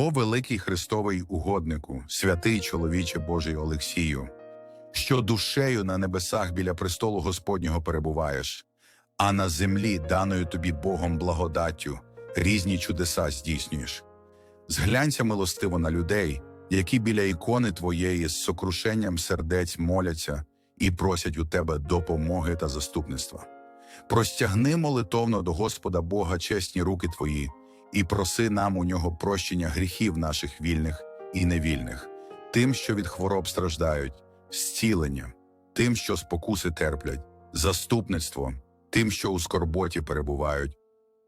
О великий Христовий угоднику, святий чоловіче Божий Олексію, що душею на небесах біля престолу Господнього перебуваєш, а на землі, даною тобі Богом благодаттю, різні чудеса здійснюєш. Зглянься милостиво на людей, які біля ікони твоєї з сокрушенням сердець моляться і просять у тебе допомоги та заступництва. Простягни молитовно до Господа Бога чесні руки твої, і проси нам у нього прощення гріхів наших вільних і невільних, тим, що від хвороб страждають, зцілення, тим, що спокуси терплять, заступництво, тим, що у скорботі перебувають,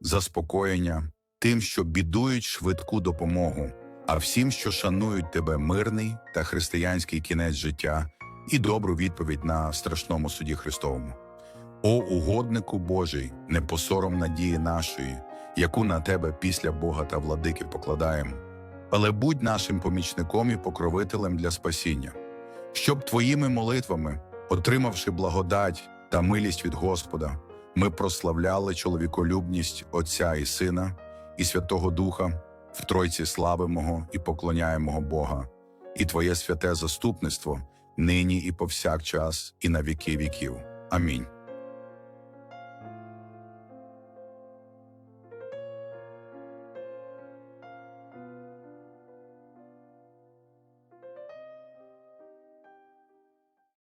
заспокоєння, тим, що бідують швидку допомогу, а всім, що шанують тебе мирний та християнський кінець життя і добру відповідь на страшному суді Христовому. О угоднику Божий, не посором надії нашої, яку на тебе після Бога та владики покладаємо, але будь нашим помічником і покровителем для спасіння, щоб твоїми молитвами, отримавши благодать та милість від Господа, ми прославляли чоловіколюбність Отця і Сина і Святого Духа в Тройці славимого і поклоняємого Бога, і Твоє святе заступництво нині і повсякчас, і на віки віків. Амінь.